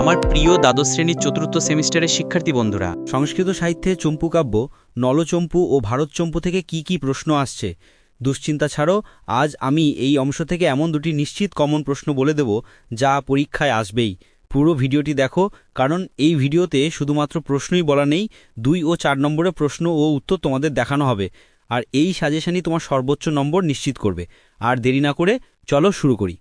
আমার প্রিয় দ্বাদশ শ্রেণির চতুর্থ সেমিস্টারের শিক্ষার্থী বন্ধুরা। সংস্কৃত সাহিত্যে চম্পু কাব্য, নলচম্পু ও ভারতচম্পু থেকে কি কি প্রশ্ন আসছে? দুশ্চিন্তা ছাড়াও আজ আমি এই অংশ থেকে এমন দুটি নিশ্চিত কমন প্রশ্ন বলে দেব যা পরীক্ষায় আসবেই। পুরো ভিডিওটি দেখো, কারণ এই ভিডিওতে শুধুমাত্র প্রশ্নই বলা নেই, দুই ও চার নম্বরের প্রশ্ন ও উত্তর তোমাদের দেখানো হবে। আর এই সাজেশানই তোমার সর্বোচ্চ নম্বর নিশ্চিত করবে। আর দেরি না করে চলো শুরু করি।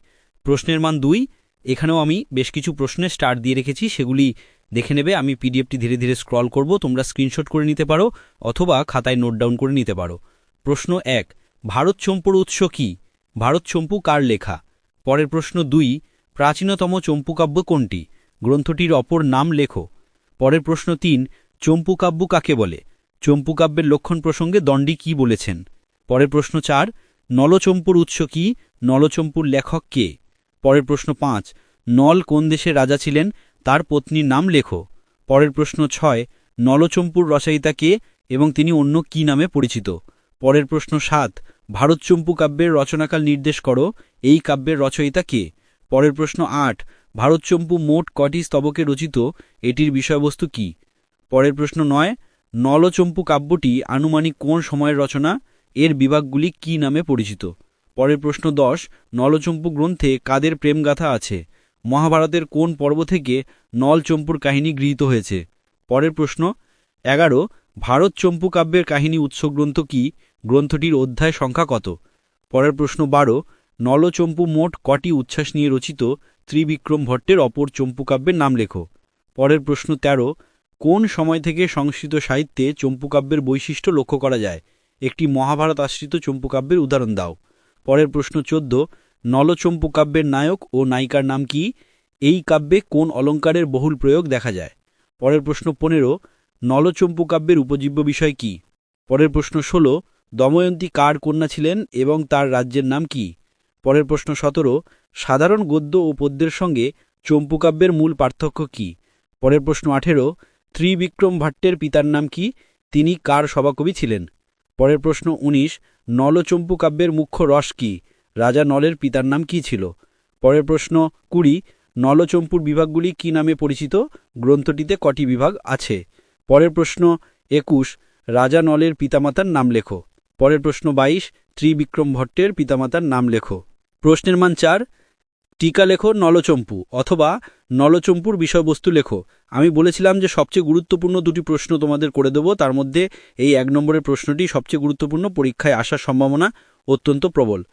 প্রশ্নের মান দুই এখানেও আমি বেশ কিছু প্রশ্নে স্টার দিয়ে রেখেছি, সেগুলি দেখে নেবে, আমি পিডিএফটি ধীরে ধীরে স্ক্রল করব, তোমরা স্ক্রিনশট করে নিতে পারো, অথবা খাতায় নোট ডাউন করে নিতে পারো। প্রশ্ন এক, ভারত চম্পুর উৎস কি? ভারত চম্পু কার লেখা? পরের প্রশ্ন দুই, প্রাচীনতম চম্পুকাব্য কোনটি? গ্রন্থটির অপর নাম লেখো। পরের প্রশ্ন তিন চম্পুকাব্য কাকে বলে? চম্পুকাব্যের লক্ষণ প্রসঙ্গে দণ্ডি কি বলেছেন? পরের প্রশ্ন চার, নলচম্পুর উৎস কি? নলচম্পুর লেখক কে? পরের প্রশ্ন পাঁচ, নল কোন দেশের রাজা ছিলেন? তার পত্নীর নাম লেখো। পরের প্রশ্ন ছয়, নলচম্পুর রচয়িতা কে এবং তিনি অন্য কি নামে পরিচিত? পরের প্রশ্ন সাত, ভারতচম্পু কাব্যের রচনাকাল নির্দেশ করো, এই কাব্যের রচয়িতা কে? পরের প্রশ্ন আট, ভারতচম্পু মোট কটি স্তবকে রচিত? এটির বিষয়বস্তু কি? পরের প্রশ্ন নয়, নলচম্পু কাব্যটি আনুমানিক কোন সময়ের রচনা? এর বিভাগগুলি কি নামে পরিচিত? পরের প্রশ্ন দশ, নলচম্পু গ্রন্থে কাদের প্রেমগাথা আছে? মহাভারতের কোন পর্ব থেকে নলচম্পুর কাহিনী গৃহীত হয়েছে? পরের প্রশ্ন, এগারো, ভারত চম্পু কাব্যের কাহিনী উৎসগ্রন্থ কি? গ্রন্থটির অধ্যায় সংখ্যা কত? পরের প্রশ্ন বারো, নলচম্পু মোট কটি উচ্ছ্বাস নিয়ে রচিত ত্রিবিক্রম ভট্টের অপর চম্পু কাব্যের নাম লেখো? পরের প্রশ্ন ১৩ কোন সময় থেকে সংস্কৃত সাহিত্যে চম্পু কাব্যের বৈশিষ্ট্য লক্ষ্য করা যায়? একটি মহাভারত আশ্রিত চম্পু কাব্যের উদাহরণ দাও। পরের প্রশ্ন চোদ্দ, নলচম্পু কাব্যের নায়ক ও নায়িকার নাম কি? এই কাব্যে কোন অলঙ্কারের বহুল প্রয়োগ দেখা যায়? পরের প্রশ্ন পনেরো, নলচম্পু কাব্যের উপজীব্য বিষয় কি? পরের প্রশ্ন ষোলো, দময়ন্তী কার কন্যা ছিলেন এবং তার রাজ্যের নাম কি? পরের প্রশ্ন সতেরো, সাধারণ গদ্য ও পদ্যের সঙ্গে চম্পুকাব্যের মূল পার্থক্য কি? পরের প্রশ্ন আঠেরো, ত্রিবিক্রম ভাট্টের পিতার নাম কি? তিনি কার সভাকবি ছিলেন? পরের প্রশ্ন ১৯ নলচম্পু কাব্যের মুখ্য রস কি? রাজা নলের পিতার নাম কি ছিল? পরের প্রশ্ন কুড়ি, নলচম্পুর বিভাগগুলি কি নামে পরিচিত? গ্রন্থটিতে কটি বিভাগ আছে? পরের প্রশ্ন একুশ, রাজা নলের পিতামাতার নাম লেখো। পরের প্রশ্ন ২২ ত্রিবিক্রম ভট্টের পিতামাতার নাম লেখো। প্রশ্নের মান চার টিকা লেখো নলচম্পু অথবা নলচম্পুর বিষয়বস্তু লেখো। আমি বলেছিলাম যে সবচেয়ে গুরুত্বপূর্ণ দুটি প্রশ্ন তোমাদের করে দেবো। তার মধ্যে এই এক নম্বরের প্রশ্নটি সবচেয়ে গুরুত্বপূর্ণ, পরীক্ষায় আসার সম্ভাবনা অত্যন্ত প্রবল।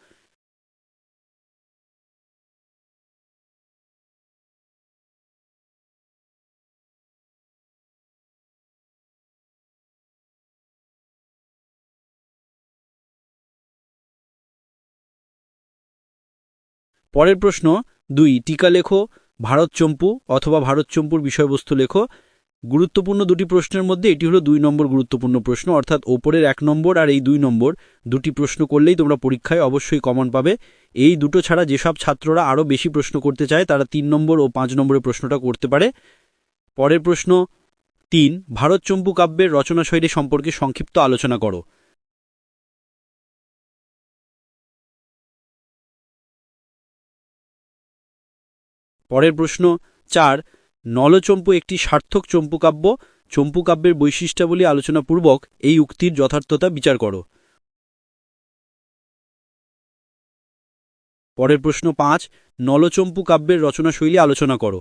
পরের প্রশ্ন, দুই, টিকা লেখো, ভারত চম্পু অথবা ভারত চম্পুর বিষয়বস্তু লেখো। গুরুত্বপূর্ণ দুটি প্রশ্নের মধ্যে এটি হলো দুই নম্বর গুরুত্বপূর্ণ প্রশ্ন, অর্থাৎ ওপরের এক নম্বর আর এই দুই নম্বর দুটি প্রশ্ন করলেই তোমরা পরীক্ষায় অবশ্যই কমন পাবে। এই দুটো ছাড়া যেসব ছাত্ররা আরও বেশি প্রশ্ন করতে চায়, তারা তিন নম্বর ও পাঁচ নম্বরের প্রশ্নটা করতে পারে। পরের প্রশ্ন, তিন, ভারত চম্পু কাব্যের রচনাশৈলী সম্পর্কে সংক্ষিপ্ত আলোচনা করো। পরের প্রশ্ন, চার, নলচম্পু একটি সার্থক চম্পুকাব্য। চম্পুকাব্যের বৈশিষ্ট্যাবলী আলোচনাপূর্বক এই উক্তির যথার্থতা বিচার করো। পরের প্রশ্ন, পাঁচ, নলচম্পু কাব্যের রচনাশৈলী আলোচনা করো।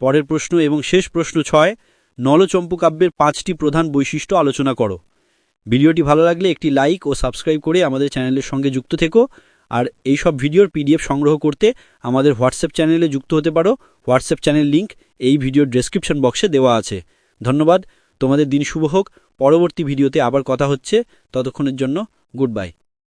পরের প্রশ্ন এবং শেষ প্রশ্ন, ছয়, নলচম্পু কাব্যের পাঁচটি প্রধান বৈশিষ্ট্য আলোচনা করো। ভিডিওটি ভালো লাগলে একটি লাইক ও সাবস্ক্রাইব করে আমাদের চ্যানেলের সঙ্গে যুক্ত থেকো। আর এই সব ভিডিওর পিডিএফ সংগ্রহ করতে আমাদের হোয়াটসঅ্যাপ চ্যানেলে যুক্ত হতে পারো। হোয়াটসঅ্যাপ চ্যানেল লিংক এই ভিডিওর ডেসক্রিপশন বক্সে দেওয়া আছে। ধন্যবাদ। তোমাদের দিন শুভ হোক। পরবর্তী ভিডিওতে আবার কথা হচ্ছে। ততক্ষণের জন্য গুড বাই।